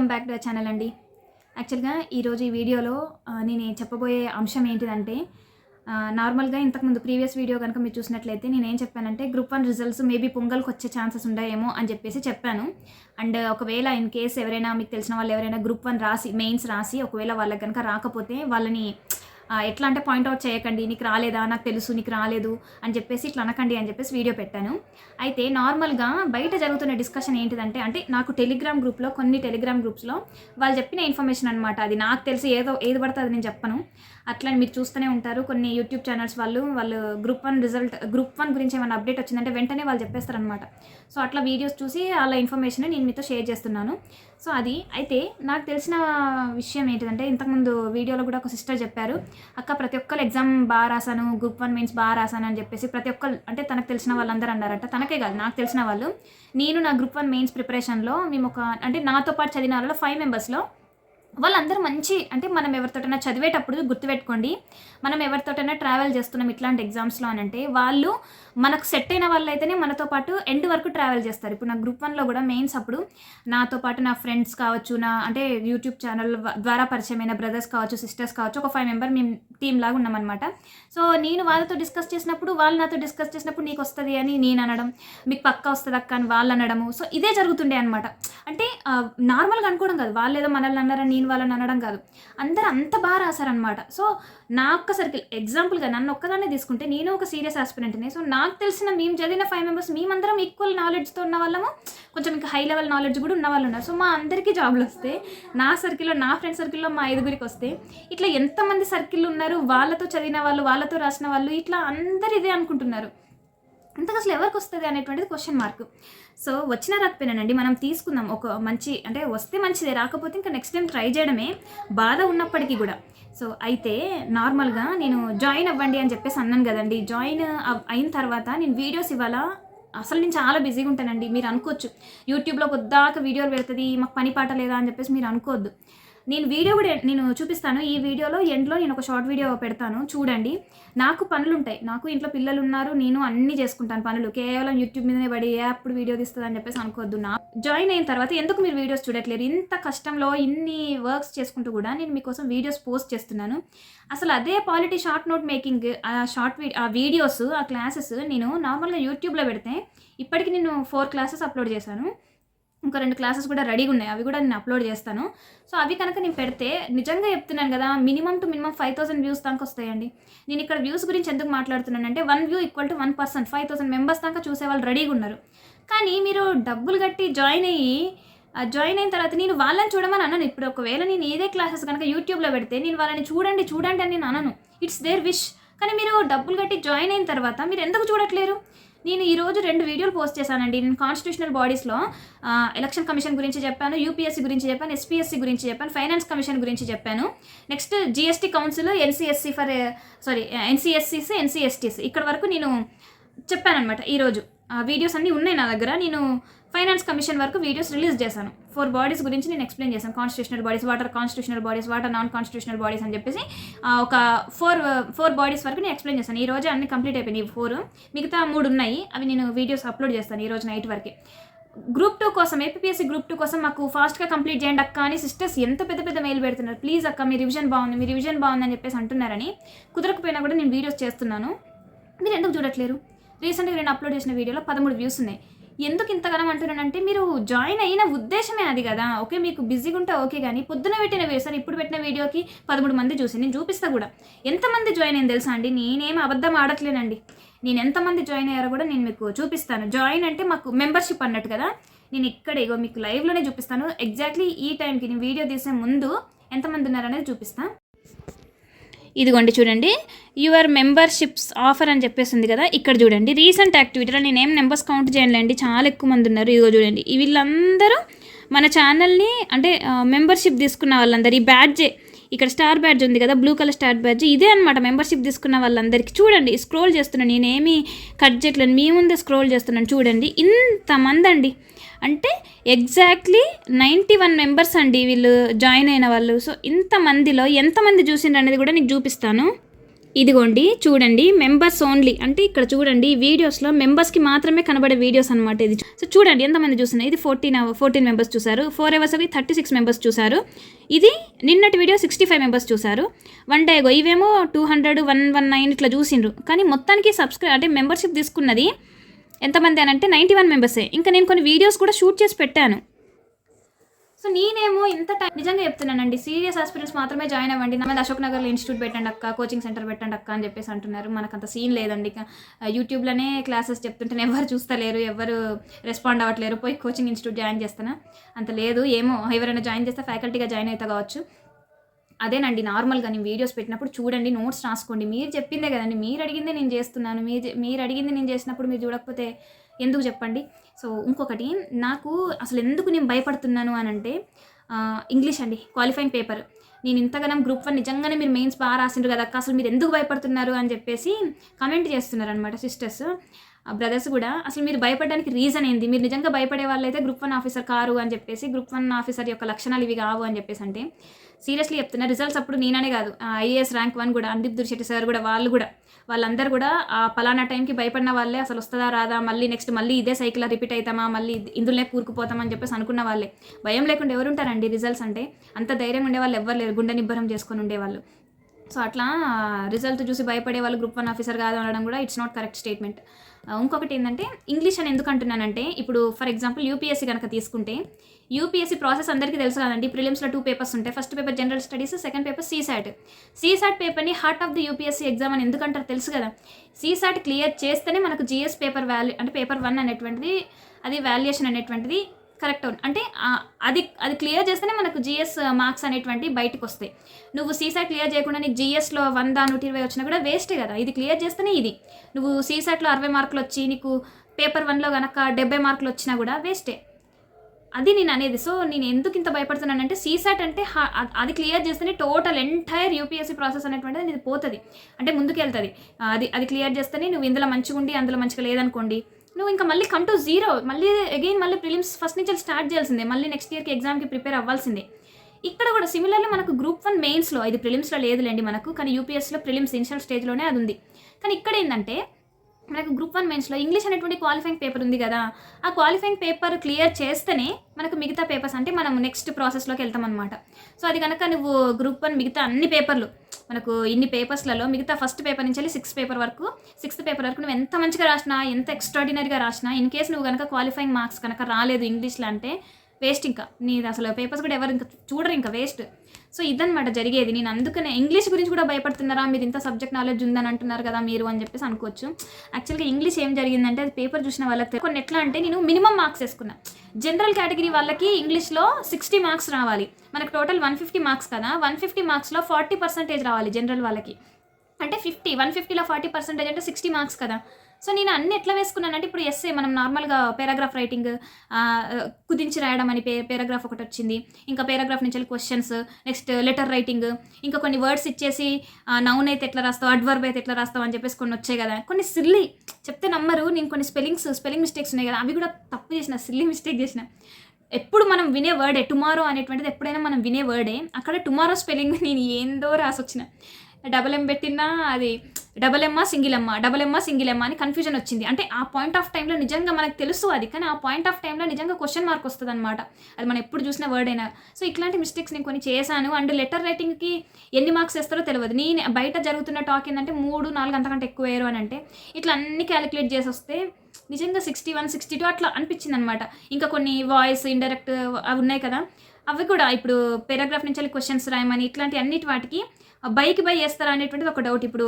Welcome back to channel అండి. యాక్చువల్గా ఈరోజు ఈ వీడియోలో నేను చెప్పబోయే అంశం ఏంటిదంటే నార్మల్గా ఇంతకుముందు ప్రీవియస్ వీడియో కనుక మీరు చూసినట్లయితే నేను ఏం చెప్పానంటే గ్రూప్ వన్ రిజల్ట్స్ మేబీ పొంగల్కి వచ్చే ఛాన్సెస్ ఉన్నాయేమో అని చెప్పేసి చెప్పాను. అండ్ ఒకవేళ ఇన్ కేస్ ఎవరైనా మీకు తెలిసిన వాళ్ళు ఎవరైనా గ్రూప్ వన్ రాసి మెయిన్స్ రాసి ఒకవేళ వాళ్ళకి కనుక రాకపోతే వాళ్ళని ఎట్లా అంటే పాయింట్అవుట్ చేయకండి నీకు రాలేదా నాకు తెలుసు నీకు రాలేదు అని చెప్పేసి ఇట్లా అనకండి అని చెప్పేసి వీడియో పెట్టాను. అయితే నార్మల్గా బయట జరుగుతున్న డిస్కషన్ ఏంటిదంటే అంటే నాకు టెలిగ్రామ్ గ్రూప్లో కొన్ని టెలిగ్రామ్ గ్రూప్స్లో వాళ్ళు చెప్పిన ఇన్ఫర్మేషన్ అనమాట అది నాకు తెలిసి ఏదో ఏది పడితే అది నేను చెప్పను. అట్లా మీరు చూస్తూనే ఉంటారు. కొన్ని యూట్యూబ్ ఛానల్స్ వాళ్ళు వాళ్ళు group one result group one గురించి ఏమైనా అప్డేట్ వచ్చిందంటే వెంటనే వాళ్ళు చెప్పేస్తారనమాట సో అట్లా వీడియోస్ చూసి వాళ్ళ ఇన్ఫర్మేషన్ నేను మీతో షేర్ చేస్తున్నాను. సో అది అయితే నాకు తెలిసిన విషయం ఏంటిదంటే ఇంతకుముందు వీడియోలో కూడా ఒక సిస్టర్ చెప్పారు. అక్క ప్రతి ఒక్కరు ఎగ్జామ్ బాగా రాశాను గ్రూప్ వన్ మీన్స్ బాగా రాశాను అని చెప్పేసి ప్రతి ఒక్కరు అంటే తనకు తెలిసిన వాళ్ళందరూ అన్నారంట. తనకే కాదు నాకు తెలిసిన వాళ్ళు. నేను నా గ్రూప్ వన్ మెయిన్స్ ప్రిపరేషన్లో మేము ఒక అంటే నాతో పాటు చదివిన వాళ్ళలో ఫైవ్ మెంబర్స్లో వాళ్ళందరూ మంచి అంటే మనం ఎవరితోటైనా చదివేటప్పుడు గుర్తుపెట్టుకోండి. మనం ఎవరితోటైనా ట్రావెల్ చేస్తున్నాం ఇట్లాంటి ఎగ్జామ్స్లో అని అంటే వాళ్ళు మనకు సెట్ అయిన వాళ్ళు అయితేనే మనతో పాటు ఎండ్ వరకు ట్రావెల్ చేస్తారు. ఇప్పుడు నా గ్రూప్ వన్లో కూడా మెయిన్స్ అప్పుడు నాతో పాటు నా ఫ్రెండ్స్ కావచ్చు నా అంటే యూట్యూబ్ ఛానల్ ద్వారా పరిచయమైన బ్రదర్స్ కావచ్చు సిస్టర్స్ కావచ్చు ఒక ఫైవ్ మెంబర్ మేము టీమ్ లాగా ఉన్నామన్నమాట. సో నేను వాళ్ళతో డిస్కస్ చేసినప్పుడు వాళ్ళు నాతో డిస్కస్ చేసినప్పుడు నీకు వస్తుంది అని నేను అనడం మీకు పక్క వస్తుంది అక్క అని వాళ్ళు అనడము. సో ఇదే జరుగుతుండే అనమాట అంటే నార్మల్గా అనుకోవడం కాదు. వాళ్ళు ఏదో మనల్ని అన్నారని నేను వాళ్ళని అనడం కాదు. అందరూ అంత బాగా రాశారనమాట సో నా ఒక్క సర్కిల్ ఎగ్జాంపుల్గా నన్ను ఒక్కదాన్నే తీసుకుంటే నేను ఒక సీరియస్ ఆస్పిరెంట్ని సో నా నాకు తెలిసిన మేము చదివిన ఫైవ్ మెంబర్స్ మేమందరం ఈక్వల్ నాలెడ్జ్తో ఉన్న వాళ్ళము కొంచెం ఇంకా హై లెవెల్ నాలెడ్జ్ కూడా ఉన్న వాళ్ళు ఉన్నారు. సో మా అందరికీ జాబ్లు వస్తే నా సర్కిల్లో నా ఫ్రెండ్ సర్కిల్లో మా ఐదుగురికి వస్తే ఇట్లా ఎంతమంది సర్కిల్ ఉన్నారు వాళ్ళతో చదివిన వాళ్ళు వాళ్ళతో రాసిన వాళ్ళు ఇట్లా అందరు ఇదే అనుకుంటున్నారు. ఇంతకు అసలు ఎవరికి వస్తుంది అనేటువంటిది క్వశ్చన్ మార్క్ సో వచ్చిన రాకపోయినానండి. మనం తీసుకుందాం. ఒక మంచి అంటే వస్తే మంచిదే. రాకపోతే ఇంకా నెక్స్ట్ టైం ట్రై చేయడమే. బాధ ఉన్నప్పటికీ కూడా. సో అయితే నార్మల్గా నేను జాయిన్ అవ్వండి అని చెప్పేసి అన్నాను కదండి. జాయిన్ అయిన తర్వాత నేను వీడియోస్ ఇవాళ అసలు నేను చాలా బిజీగా ఉంటానండి. మీరు అనుకోవచ్చు. యూట్యూబ్లో కొద్దాక వీడియోలు పెడుతుంది మాకు పని పాట లేదా అని చెప్పేసి మీరు అనుకోవద్దు. నేను వీడియో కూడా నేను చూపిస్తాను. ఈ వీడియోలో ఎండ్లో నేను ఒక షార్ట్ వీడియో పెడతాను. చూడండి. నాకు పనులు ఉంటాయి నాకు ఇంట్లో పిల్లలు ఉన్నారు నేను అన్నీ చేసుకుంటాను పనులు. కేవలం యూట్యూబ్ మీదనే పడి ఏ అప్పుడు వీడియో తీస్తుంది అని చెప్పేసి అనుకోవద్దు. నా జాయిన్ అయిన తర్వాత ఎందుకు మీరు వీడియోస్ చూడట్లేరు? ఇంత కష్టంలో ఇన్ని వర్క్స్ చేసుకుంటూ కూడా నేను మీకోసం వీడియోస్ పోస్ట్ చేస్తున్నాను. అసలు అదే పాలిటీ షార్ట్ నోట్ మేకింగ్ ఆ షార్ట్ వీ ఆ వీడియోస్ ఆ క్లాసెస్ నేను నార్మల్గా యూట్యూబ్లో పెడితే ఇప్పటికి నేను ఫోర్ క్లాసెస్ అప్లోడ్ చేశాను. ఇంకా రెండు క్లాసెస్ కూడా రెడీగా ఉన్నాయి. అవి కూడా నేను అప్లోడ్ చేస్తాను. సో అవి కనుక నేను పెడితే నిజంగా చెప్తున్నాను కదా minimum two minimum five thousand views దాకా వస్తాయండి. నేను ఇక్కడ వ్యూస్ గురించి ఎందుకు మాట్లాడుతున్నానంటే one view equal to one person five thousand members దాకా చూసే వాళ్ళు రెడీగా ఉన్నారు. కానీ మీరు డబ్బులు కట్టి జాయిన్ అయ్యి జాయిన్ అయిన తర్వాత నేను వాళ్ళని చూడమని అన్నాను ఇప్పుడు ఒకవేళ నేను ఏదే క్లాసెస్ కనుక యూట్యూబ్లో పెడితే నేను వాళ్ళని చూడండి చూడండి అని నేను అనను. ఇట్స్ దేర్ విష్ కానీ మీరు డబ్బులు కట్టి జాయిన్ అయిన తర్వాత మీరు ఎందుకు చూడట్లేరు? నేను ఈరోజు రెండు వీడియోలు పోస్ట్ చేశానండి. నేను కాన్స్టిట్యూషనల్ బాడీస్లో ఎలక్షన్ కమిషన్ గురించి చెప్పాను యూపీఎస్సీ గురించి చెప్పాను ఎస్పీఎస్సీ గురించి చెప్పాను ఫైనాన్స్ కమిషన్ గురించి చెప్పాను. Next GST council NCSC for sorry ఎన్సీఎస్సీస్ NCSTs ఇక్కడ వరకు నేను చెప్పానమాట ఈరోజు ఆ వీడియోస్ అన్నీ ఉన్నాయి నా దగ్గర. నేను ఫైనాన్స్ కమిషన్ వరకు వీడియోస్ రిలీజ్ చేశాను. ఫోర్ బాడీస్ గురించి నేను ఎక్స్ప్లెయిన్ చేశాను. Constitutional bodies what are constitutional bodies what are non constitutional bodies అని చెప్పేసి ఒక ఫోర్ ఫోర్ బాడీస్ వరకు నేను ఎక్స్ప్లెయిన్ చేశాను. ఈ రోజు అన్ని కంప్లీట్ అయిపోయినాయి. ఫోర్ మిగతా మూడు ఉన్నాయి. అవి నేను వీడియోస్ అప్లోడ్ చేస్తాను ఈ రోజు నైట్ వరకు. గ్రూప్ టూ కోసం ఏపీఎస్సీ గ్రూప్ టూ కోసం మాకు ఫాస్ట్గా కంప్లీట్ చేయండి అక్క అని సిస్టర్స్ ఎంత పెద్ద పెద్ద మెయిల్ పెడుతున్నారు. ప్లీజ్ అక్క మీ రివిజన్ బాగుంది మీ రివిజన్ బాగుంది అని చెప్పేసి అంటున్నారని కుదరకపోయినా కూడా నేను వీడియోస్ చేస్తున్నాను. మీరు ఎందుకు చూడట్లేరు? రీసెంట్గా నేను అప్లోడ్ చేసిన వీడియోలో పదమూడు వ్యూస్ ఉన్నాయి. ఎందుకు ఇంతగానం అంటున్నానంటే మీరు జాయిన్ అయిన ఉద్దేశమే అది కదా. ఓకే మీకు బిజీగా ఉంటే ఓకే కానీ పొద్దున పెట్టిన వీడియో సార్ ఇప్పుడు పెట్టిన వీడియోకి పదమూడు మంది చూసి నేను చూపిస్తా కూడా. ఎంతమంది జాయిన్ అయింది తెలుసా అండి? నేనేం అబద్ధం ఆడట్లేనండి. నేను ఎంతమంది జాయిన్ అయ్యారో కూడా నేను మీకు చూపిస్తాను. జాయిన్ అంటే మాకు మెంబర్షిప్ అన్నట్టు కదా. నేను ఇక్కడ ఇగో మీకు లైవ్లోనే చూపిస్తాను. ఎగ్జాక్ట్లీ ఈ టైంకి నేను వీడియో తీసే ముందు ఎంతమంది ఉన్నారనేది చూపిస్తాను ఇదిగోండి చూడండి. యువర్ మెంబర్షిప్స్ ఆఫర్ అని చెప్పేసి ఉంది కదా ఇక్కడ చూడండి. రీసెంట్ యాక్టివిటీలో నేను ఏం నెంబర్స్ కౌంట్ చేయలేండి చాలా ఎక్కువ మంది ఉన్నారు. ఇదిగో చూడండి. వీళ్ళందరూ మన ఛానల్ని అంటే మెంబర్షిప్ తీసుకున్న వాళ్ళందరూ ఈ బ్యాడ్జే ఇక్కడ స్టార్ బ్యాడ్జ్ ఉంది కదా బ్లూ కలర్ స్టార్ బ్యాడ్జ్ ఇదే అనమాట మెంబర్షిప్ తీసుకున్న వాళ్ళందరికీ. చూడండి స్క్రోల్ చేస్తున్నాను నేనేమి కట్ చేయట్లేదు మీ ముందే స్క్రోల్ చేస్తున్నాను. చూడండి ఇంతమంది అండి. అంటే ఎగ్జాక్ట్లీ నైంటీ వన్ మెంబర్స్ అండి వీళ్ళు జాయిన్ అయిన వాళ్ళు. సో ఇంతమందిలో ఎంతమంది చూసిండ్రు అనేది కూడా నీకు చూపిస్తాను. ఇదిగోండి చూడండి మెంబర్స్ ఓన్లీ అంటే ఇక్కడ చూడండి వీడియోస్లో మెంబర్స్కి మాత్రమే కనబడే వీడియోస్ అనమాట ఇది. సో చూడండి ఎంతమంది చూసినా ఇది ఫోర్టీన్ ఫోర్టీన్ మెంబర్స్ చూసారు. ఫోర్ అవర్స్ అవి థర్టీ సిక్స్ మెంబర్స్ చూసారు. ఇది నిన్నటి వీడియో సిక్స్టీ ఫైవ్ మెంబర్స్ చూసారు వన్ డే ఇవేమో two hundred one one nine ఇట్లా చూసిండ్రు. కానీ మొత్తానికి సబ్స్క్రైబ్ అంటే మెంబర్షిప్ తీసుకున్నది ఎంతమంది అని అంటే నైంటీ వన్ మెంబర్సే. ఇంకా నేను కొన్ని వీడియోస్ కూడా షూట్ చేసి పెట్టాను. సో నేనేమో ఇంత టైం నిజంగా చెప్తున్నానండి సీరియస్ ఆస్పిరెంట్స్ మాత్రమే జాయిన్ అవ్వండి. నా మీద అశోక్ నగర్లో ఇన్స్టిట్యూట్ పెట్టండి అక్క కోచింగ్ సెంటర్ పెట్టండి అక్క అని చెప్పేసి అంటున్నారు. మనకు అంత సీన్ లేదండి. యూట్యూబ్లోనే క్లాసెస్ చెప్తుంటే ఎవరు చూస్తలేరు ఎవరు రెస్పాండ్ అవ్వట్లేరు. పోయి కోచింగ్ ఇన్స్టిట్యూట్ జాయిన్ చేస్తానా? అంత లేదు. ఏమో ఎవరైనా జాయిన్ చేస్తే ఫ్యాకల్టీగా జాయిన్ అవుతా కావచ్చు. అదేనండి నార్మల్గా నేను వీడియోస్ పెట్టినప్పుడు చూడండి నోట్స్ రాసుకోండి. మీరు చెప్పిందే కదండి మీరు అడిగిందే నేను చేస్తున్నాను. మీరు మీరు అడిగింది నేను చేసినప్పుడు మీరు చూడకపోతే ఎందుకు చెప్పండి? సో ఇంకొకటి నాకు అసలు ఎందుకు నేను భయపడుతున్నాను అని అంటే ఇంగ్లీష్ అండి క్వాలిఫైయింగ్ పేపర్. నేను ఇంతగానం గ్రూప్ వన్ నిజంగానే మీరు మెయిన్స్ బాగా రాసిండ్రు కదా అక్క అసలు మీరు ఎందుకు భయపడుతున్నారు అని చెప్పేసి కమెంట్ చేస్తున్నారు అనమాట సిస్టర్స్. బ్రదర్స్ కూడా అసలు మీరు భయపడడానికి రీజన్ ఏంది? మీరు నిజంగా భయపడే వాళ్ళైతే గ్రూప్ వన్ ఆఫీసర్ కారు అని చెప్పేసి గ్రూప్ వన్ ఆఫీసర్ యొక్క లక్షణాలు ఇవి కావు అని చెప్పేసి అంటే సీరియస్లీ చెప్తున్నా. రిజల్ట్స్ అప్పుడు నేననే కాదు. ఐఏఎస్ ర్యాంక్ వన్ కూడా అందీప్ దుర్శెట్టి సార్ కూడా వాళ్ళు కూడా వాళ్ళందరూ కూడా ఆ పలానా టైంకి భయపడిన వాళ్ళే అసలు వస్తుందా రాదా మళ్ళీ నెక్స్ట్ మళ్ళీ ఇదే సైకిల్ రిపీట్ అవుతామా మళ్ళీ ఇందులోనే కూరుకుపోతామని చెప్పేసి అనుకున్న వాళ్ళే. భయం లేకుండా ఎవరు ఉంటారండి రిజల్ట్స్ అంటే? అంత ధైర్యం ఉండే వాళ్ళు ఎవరు లేరు. గుండె నిబ్బరం చేసుకొని ఉండేవాళ్ళు. సో అట్లా రిజల్ట్ చూసి భయపడే వాళ్ళు గ్రూప్ వన్ ఆఫీసర్ కాదు అనడం కూడా ఇట్స్ నాట్ కరెక్ట్ స్టేట్మెంట్. ఇంకొకటి ఏంటంటే ఇంగ్లీష్ అని ఎందుకు అంటున్నానంటే ఇప్పుడు ఫర్ ఎగ్జాంపుల్ యూపీఎస్సీ కనుక తీసుకుంటే యూపీఎస్సీ ప్రాసెస్ అందరికీ తెలుసు కదండి ప్రిలిమ్స్లో టూ పేపర్స్ ఉంటాయి. First paper general studies second paper CSAT CSAT పేపర్ని heart of the UPSC exam అని ఎందుకంటారు తెలుసు కదా. సీసాట్ క్లియర్ చేస్తేనే మనకు జిఎస్ పేపర్ వాల్యూ అంటే పేపర్ వన్ అనేటువంటిది అది వాల్యుయేషన్ అనేటువంటిది కరెక్ట్ అవును. అంటే అది అది క్లియర్ చేస్తేనే మనకు జిఎస్ మార్క్స్ uh, అనేటువంటి బయటకు వస్తాయి. నువ్వు సీసాట్ క్లియర్ చేయకుండా నీకు జిఎస్లో వంద నూట ఇరవై వచ్చినా కూడా వేస్టే కదా. ఇది క్లియర్ చేస్తేనే ఇది. నువ్వు సీసాట్లో అరవై మార్కులు వచ్చి నీకు పేపర్ వన్లో కనుక డెబ్బై మార్కులు వచ్చినా కూడా వేస్టే అది నేను అనేది. సో నేను ఎందుకు ఇంత భయపడుతున్నానంటే సీసాట్ అంటే అది క్లియర్ చేస్తేనే టోటల్ ఎంటైర్ యూపీఎస్సీ ప్రాసెస్ అనేటువంటిది ఇది పోతుంది. అంటే ముందుకు వెళ్తుంది అది అది క్లియర్ చేస్తేనే నువ్వు ఇందులో మంచిగా ఉండి అందులో మంచిగా లేదనుకోండి నువ్వు ఇంకా మళ్ళీ కమ్ టు జీరో మళ్ళీ అగైన్ మళ్ళీ ప్రిలిమ్స్ ఫస్ట్ నుంచి స్టార్ట్ చేయాల్సిందే. మళ్ళీ నెక్స్ట్ ఇయర్కి ఎగ్జామ్కి ప్రిపేర్ అవ్వాల్సిందే. ఇక్కడ కూడా సిమిలర్లీ మనకు గ్రూప్ వన్ మెయిన్స్లో ఇది ప్రిలిమ్స్లో లేదులేండి మనకు కానీ యూపీఎస్లో ప్రిలిమ్స్ ఇనిషియల్ స్టేజ్లోనే అది ఉంది. కానీ ఇక్కడ ఏంటంటే మనకు గ్రూప్ వన్ మెయిన్స్లో ఇంగ్లీష్ అనేటువంటి క్వాలిఫైయింగ్ పేపర్ ఉంది కదా. ఆ క్వాలిఫైయింగ్ పేపర్ క్లియర్ చేస్తేనే మనకు మిగతా పేపర్స్ అంటే మనం నెక్స్ట్ ప్రాసెస్లోకి వెళ్తాం అనమాట సో అది కనుక నువ్వు గ్రూప్ వన్ మిగతా అన్ని పేపర్లు మనకు ఇన్ని పేపర్స్లలో మిగతా ఫస్ట్ పేపర్ నుంచి వెళ్ళి సిక్స్త్ పేపర్ వరకు సిక్స్త్ పేపర్ వరకు నువ్వు ఎంత మంచిగా రాసినా ఎంత ఎక్స్ట్రాడినరీగా రాసినా ఇన్ కేస్ నువ్వు కనుక క్వాలిఫైయింగ్ మార్క్స్ కనుక రాలేదు ఇంగ్లీష్లో అంటే వేస్ట్ ఇంకా. నీది అసలు పేపర్స్ కూడా ఎవరు ఇంకా చూడరు ఇంకా వేస్ట్ సో ఇదన్నమాట జరిగేది. నేను అందుకనే ఇంగ్లీష్ గురించి కూడా భయపడుతున్నారా? మీరు ఇంత సబ్జెక్ట్ నాలెడ్జ్ ఉందని అంటున్నారు కదా మీరు అని చెప్పేసి అనుకోవచ్చు. యాక్చువల్గా ఇంగ్లీష్ ఏం జరిగిందంటే అది పేపర్ చూసిన వాళ్ళకి కొన్ని ఎట్లా అంటే నేను మినిమం మార్క్స్ వేసుకున్నా. జనరల్ కేటగిరీ వాళ్ళకి ఇంగ్లీష్లో సిక్స్టీ మార్క్స్ రావాలి. మనకు టోటల్ వన్ ఫిఫ్టీ మార్క్స్ కదా. వన్ ఫిఫ్టీ మార్క్స్లో ఫార్టీ పర్సెంటేజ్ రావాలి జనరల్ వాళ్ళకి. అంటే ఫిఫ్టీ వన్ ఫిఫ్టీలో ఫార్టీ పర్సెంటేజ్ అంటే సిక్స్టీ మార్క్స్ కదా. సో నేను అన్ని ఎట్లా వేసుకున్నానంటే ఇప్పుడు ఎస్ఏ మనం నార్మల్గా పేరాగ్రాఫ్ రైటింగ్ కుదించి రాయడం అని పే పేరాగ్రాఫ్ ఒకటి వచ్చింది. ఇంకా పేరాగ్రాఫ్ నుంచి క్వశ్చన్స్ నెక్స్ట్ లెటర్ రైటింగ్ ఇంకా కొన్ని వర్డ్స్ ఇచ్చేసి నౌన్ అయితే ఎట్లా రాస్తావు అడ్వర్బ్ అయితే ఎట్లా రాస్తావు అని చెప్పేసి కొన్ని వచ్చాయి కదా. కొన్ని సిల్లీ చెప్తే నమ్మరు నేను కొన్ని స్పెల్లింగ్స్ స్పెల్లింగ్ మిస్టేక్స్ ఉన్నాయి కదా అవి కూడా తప్పు చేసిన సిల్లీ మిస్టేక్ చేసిన. ఎప్పుడు మనం వినే వర్డే టుమారో అనేటువంటిది ఎప్పుడైనా మనం వినే వర్డే అక్కడ టుమారో స్పెల్లింగ్ నేను ఏందో రాసొచ్చిన. డబల్ ఎం పెట్టినా అది డబల్ ఎమ్మా సింగిల్ ఎమ్మా డబల్ ఎమ్మా సింగిల్ ఎమ్మా అని కన్ఫ్యూజన్ వచ్చింది. అంటే ఆ పాయింట్ ఆఫ్ టైంలో నిజంగా మనకు తెలుసు అది కానీ ఆ పాయింట్ ఆఫ్ టైంలో నిజంగా క్వశ్చన్ మార్క్ వస్తుంది అనమాట అది మనం ఎప్పుడు చూసిన వర్డ్ అయినా. సో ఇట్లాంటి మిస్టేక్స్ నేను కొన్ని చేశాను. అండ్ లెటర్ రైటింగ్కి ఎన్ని మార్క్స్ వేస్తారో తెలియదు నేను బయట జరుగుతున్న టాక్ ఏంటంటే మూడు నాలుగు అంతకంటే ఎక్కువ వేరు అని అంటే ఇట్లా అన్ని క్యాలిక్యులేట్ చేసి వస్తే నిజంగా సిక్స్టీ వన్ సిక్స్టీ టూ అట్లా అనిపించింది అనమాట ఇంకా కొన్ని వాయిస్ ఇండైరెక్ట్ అవి ఉన్నాయి కదా. అవి కూడా ఇప్పుడు పారాగ్రాఫ్ నుంచి వెళ్ళి క్వశ్చన్స్ రాయమని ఇట్లాంటి అన్నిటి వాటికి బైక్ బై చేస్తారా అనేటువంటిది ఒక డౌట్ ఇప్పుడు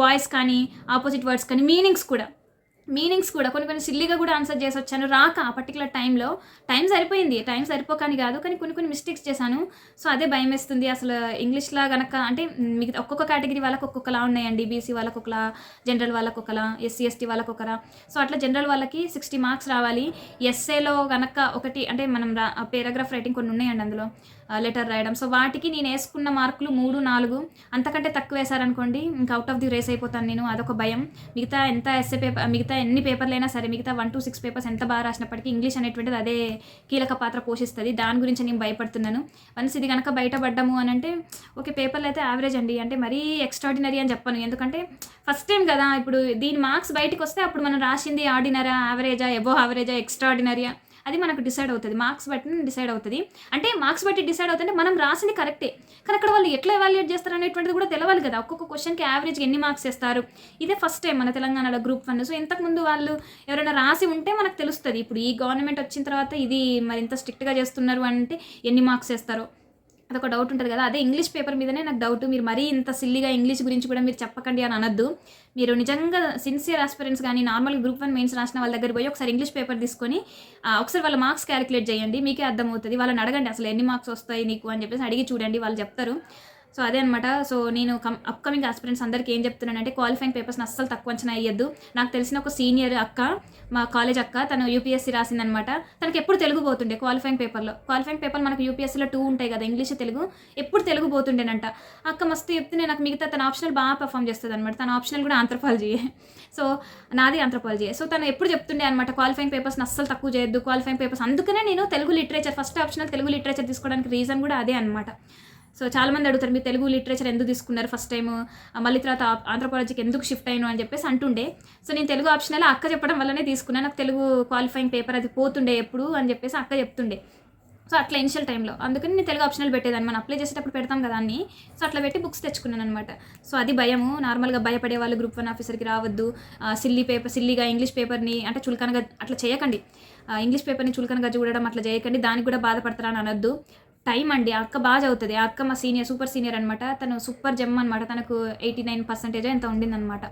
వాయిస్ కానీ ఆపోజిట్ వర్డ్స్ కానీ మీనింగ్స్ కూడా. మీనింగ్స్ కూడా కొన్ని కొన్ని సిల్లీగా కూడా ఆన్సర్ చేసి వచ్చాను రాక ఆ పర్టికులర్ టైంలో టైం సరిపోయింది. టైం సరిపోకని కాదు కానీ కొన్ని కొన్ని మిస్టేక్స్ చేశాను. సో అదే భయం వేస్తుంది అసలు ఇంగ్లీష్లా గనక అంటే మిగతా ఒక్కొక్క కేటగిరీ వాళ్ళకి ఒక్కొక్కలా ఉన్నాయండి. బీసీ వాళ్ళకి ఒకలా జనరల్ వాళ్ళకి ఒకలా ఎస్సీ ఎస్టీ వాళ్ళకి ఒకలా సో అట్లా జనరల్ వాళ్ళకి సిక్స్టీ మార్క్స్ రావాలి. ఎస్ఏలో కనుక ఒకటి అంటే మనం రా పేరాగ్రాఫ్ రైటింగ్ కొన్ని ఉన్నాయండి అందులో లెటర్ రాయడం. సో వాటికి నేను వేసుకున్న మార్కులు మూడు నాలుగు. అంతకంటే తక్కువ వేశారనుకోండి ఇంకా అవుట్ ఆఫ్ ది రేస్ అయిపోతాను నేను. అదొక భయం. మిగతా ఎంత ఎస్ఏ పేపర్ మిగతా ఎన్ని పేపర్లు అయినా సరే మిగతా వన్ టు సిక్స్ పేపర్స్ ఎంత బాగా రాసినప్పటికీ ఇంగ్లీష్ అనేటువంటిది అదే కీలక పాత్ర పోషిస్తుంది. దాని గురించి నేను భయపడుతున్నాను. వన్స్ ఇది కనుక బయటపడ్డము అని అంటే ఓకే పేపర్లు అయితే యావరేజ్ అండి. అంటే మరీ ఎక్స్ట్రాడినరీ అని చెప్పను. ఎందుకంటే ఫస్ట్ టైం కదా. ఇప్పుడు దీని మార్క్స్ బయటకు వస్తే అప్పుడు మనం రాసింది ఆర్డినరా యావరేజా ఎబో యావరేజా ఎక్స్ట్రాడినరీయా అది మనకు డిసైడ్ అవుతుంది. మార్క్స్ బట్టి డిసైడ్ అవుతుంది. అంటే మార్క్స్ బట్టి డిసైడ్ అవుతుంటే మనం రాసింది కరెక్టే కానీ అక్కడ వాళ్ళు ఎట్లా ఎవాల్యుయేట్ చేస్తారు అనేటువంటిది కూడా తెలవాలి కదా. ఒక్కొక్క క్వశ్చన్కి యావరేజ్గా ఎన్ని మార్క్స్ ఇస్తారు ఇదే ఫస్ట్ టైం మన తెలంగాణలో గ్రూప్ వన్ సో ఇంతకుముందు వాళ్ళు ఎవరైనా రాసి ఉంటే మనకు తెలుస్తుంది. ఇప్పుడు ఈ గవర్నమెంట్ వచ్చిన తర్వాత ఇది మరి ఇంత స్ట్రిక్ట్గా చేస్తున్నారు అంటే ఎన్ని మార్క్స్ వేస్తారో. అదొక డౌట్ ఉంటుంది కదా. అదే ఇంగ్లీష్ పేపర్ మీదనే నాకు డౌట్ మీరు మరీ ఇంత సిల్లిగా ఇంగ్లీష్ గురించి కూడా మీరు చెప్పకండి అని అనొద్దు. మీరు నిజంగా సిన్సియర్ ఆస్పిరెంట్స్ కానీ నార్మల్ గ్రూప్ వన్ మెయిన్స్ రాసిన వాళ్ళ దగ్గర పోయి ఒకసారి ఇంగ్లీష్ పేపర్ తీసుకొని ఒకసారి వాళ్ళ మార్క్స్ క్యాలిక్యులేట్ చేయండి. మీకే అర్థమవుతుంది. వాళ్ళని అడగండి అసలు ఎన్ని మార్క్స్ వస్తాయి నీకు అని చెప్పేసి అడిగి చూడండి. వాళ్ళు చెప్తారు. సో అదే అనమాట సో నేను కమ్ అప్కమింగ్ ఆస్పిరెంట్స్ అందరికీ ఏం చెప్తున్నానంటే క్వాలిఫైయింగ్ పేపర్స్ని అస్సలు తక్కువ అంచనా వేయద్దు. నాకు తెలిసిన ఒక సీనియర్ అక్క మా కాలేజ్ అక్క తను యూపీఎస్సీ రాసిందనమాట తనకి ఎప్పుడు తెలుగు పోతుండే క్వాలిఫైయింగ్ పేపర్లో క్వాలిఫైయింగ్ పేపర్ మనకు యూపీఎస్సీలో టూ ఉంటాయి కదా ఇంగ్లీష్ తెలుగు. ఎప్పుడు తెలుగు పోతుండేనంట. అక్క మస్తు చెప్తే నాకు మిగతా తన ఆప్షనల్ బాగా పర్ఫామ్ చేస్తుంది అనమాట తన ఆప్షనల్ కూడా ఆంథ్రపాలజీయే సో నాది ఆంథ్రపాలజీ సో తను ఎప్పుడు చెప్తుండే అనమాట క్వాలిఫైయింగ్ పేపర్స్ని అస్సలు తక్కువ చేయొద్దు క్వాలిఫైయింగ్ పేపర్స్ అందుకనే నేను Telugu literature first optional Telugu literature తీసుకోవడానికి రీజన్ కూడా అదే అనమాట సో చాలా మంది అడుగుతారు మీరు తెలుగు లిటరేచర్ ఎందుకు తీసుకున్నారు ఫస్ట్ టైం మళ్ళీ తర్వాత ఆంథ్రోపాలజీకి ఎందుకు షిఫ్ట్ అయ్యాను అని చెప్పేసి అంటుండే. సో నేను తెలుగు ఆప్షనల్ అక్క చెప్పడం వల్లనే తీసుకున్నాను నాకు తెలుగు క్వాలిఫైయింగ్ పేపర్ అది పోతుండే ఎప్పుడు అని చెప్పేసి అక్క చెప్తుండే. సో అట్లా ఇనిషియల్ టైంలో అందుకని నేను తెలుగు ఆప్షనల్ పెట్టేదాన్ని. మనం అప్లై చేసేటప్పుడు పెడతాం కదా అని సో అట్లా పెట్టి బుక్స్ తెచ్చుకున్నాను అనమాట సో అది భయము. నార్మల్గా భయపడే వాళ్ళు గ్రూప్ వన్ ఆఫీసర్కి రావద్దు. సిల్లీ పేపర్ సిల్లీగా ఇంగ్లీష్ పేపర్ని అంటే చులకనగా అట్లా చేయకండి. ఇంగ్లీష్ పేపర్ని చులకనగా చూడడం అట్లా చేయకండి. దానికి కూడా బాధపడతారని అనొద్దు. టైం అండి. ఆ అక్క బాగా చదువుతుంది. ఆ అక్క మా సీనియర్ సూపర్ సీనియర్ అనమాట తను సూపర్ జమ్ అనమాట తనకు ఎయిటీ నైన్ పర్సెంటేజ్ ఎంత ఉండిందనమాట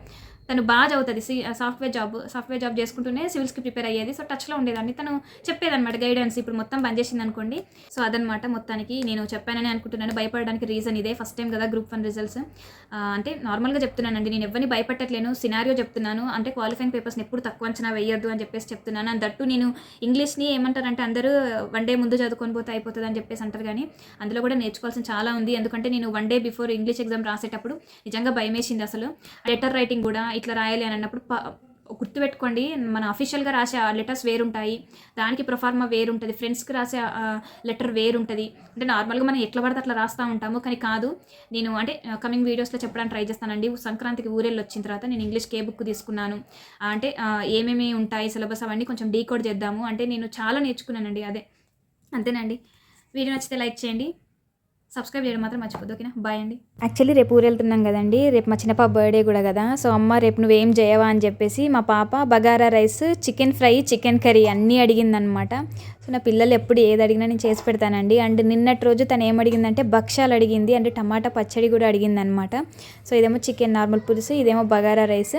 తను బాగా చదువుతుంది. సి సాఫ్ట్వేర్ జాబ్ సాఫ్ట్వేర్ జాబ్ చేసుకుంటూనే సివిల్స్కి ప్రిపేర్ అయ్యేది. సో టచ్లో ఉండేదాన్ని. తను చెప్పేదన్నమాట గైడెన్స్ ఇప్పుడు మొత్తం బంద్ చేసింది అనుకోండి సో అదనమాట మొత్తానికి నేను చెప్పానని అనుకుంటున్నాను. భయపడడానికి రీజన్ ఇదే. ఫస్ట్ టైం కదా గ్రూప్ వన్ రిజల్ట్స్ అంటే నార్మల్గా చెప్తున్నానండి. నేను ఎవరిని భయపెట్టట్లేను. సినారియో చెప్తున్నాను. అంటే క్వాలిఫైయింగ్ పేపర్స్ని ఎప్పుడు తక్కువ అంచనా వేయొద్దు అని చెప్పేసి చెప్తున్నాను. అండ్ దట్టు నేను ఇంగ్లీష్ని ఏమంటారంటే అందరూ వన్ డే ముందు చదువుకొని పోతే అయిపోతుంది అని చెప్పేసి అంటారు కానీ అందులో కూడా నేర్చుకోవాల్సిన చాలా ఉంది. ఎందుకంటే నేను one day before English exam రాసేటప్పుడు నిజంగా భయం వేసింది అసలు. లెటర్ రైటింగ్ కూడా ఇట్లా రాయాలి అని అన్నప్పుడు ప- గుర్తుపెట్టుకోండి మన అఫీషియల్గా రాసే లెటర్స్ వేరుంటాయి. దానికి ప్రొఫార్మా వేరుంటుంది. ఫ్రెండ్స్కి రాసే లెటర్ వేరుంటుంది. అంటే నార్మల్గా మనం ఎట్లా పడితే అట్లా రాస్తూ ఉంటాము. కానీ కాదు నేను అంటే కమింగ్ వీడియోస్లో చెప్పడానికి ట్రై చేస్తానండి. సంక్రాంతికి ఊరెళ్ళి వచ్చిన తర్వాత నేను ఇంగ్లీష్ కే బుక్ తీసుకున్నాను. అంటే ఏమేమి ఉంటాయి సిలబస్ అవన్నీ కొంచెం డీకోడ్ చేద్దాము. అంటే నేను చాలా నేర్చుకున్నానండి అదే. అంతేనండి. వీడియో నచ్చితే లైక్ చేయండి. సబ్స్క్రైబ్ చేయడం మాత్రం మర్చిపోద్దు ఓకేనా? బాయ్ అండి. యాక్చువల్లీ రేపు ఊరు వెళ్తున్నాం కదండి. రేపు మా చిన్నపాప బర్త్డే కూడా కదా. సో అమ్మ రేపు నువ్వేం చేయవా అని చెప్పేసి మా పాప bagara rice chicken fry chicken curry అన్నీ అడిగిందనమాట. సో నా పిల్లలు ఎప్పుడు ఏది అడిగినా నేను చేసి పెడతానండి. అండ్ నిన్నటి రోజు తను ఏం అడిగిందంటే భక్ష్యాలు అడిగింది అంటే టమాటా పచ్చడి కూడా అడిగిందనమాట. సో ఇదేమో చికెన్ నార్మల్ పులుసు ఇదేమో బగారా రైస్.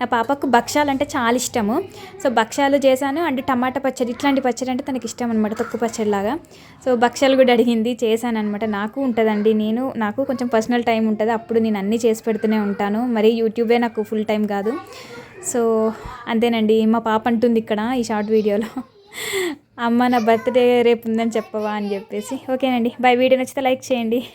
నా పాపకు భక్ష్యాలు అంటే చాలా ఇష్టము. సో భక్ష్యాలు చేశాను. అండ్ టమాటా పచ్చడి ఇట్లాంటి పచ్చడి అంటే తనకి ఇష్టం అనమాట తొక్కు పచ్చడి లాగా సో భక్ష్యాలు కూడా అడిగింది చేశాను అనమాట నాకు ఉంటుందండి. నేను నాకు కొంచెం పర్సనల్ టైం ఉంటుంది. అప్పుడు నేను అన్నీ చేసి పెడుతూనే ఉంటాను. మరి యూట్యూబే నాకు ఫుల్ టైం కాదు. సో అంతేనండి. మా పాప అంటుంది ఇక్కడ ఈ షార్ట్ వీడియోలో. అమ్మ నా బర్త్డే రేపు ఉందని చెప్పవా? అని చెప్పేసి. ఓకేనండి. బై. వీడియో నచ్చితే లైక్ చేయండి.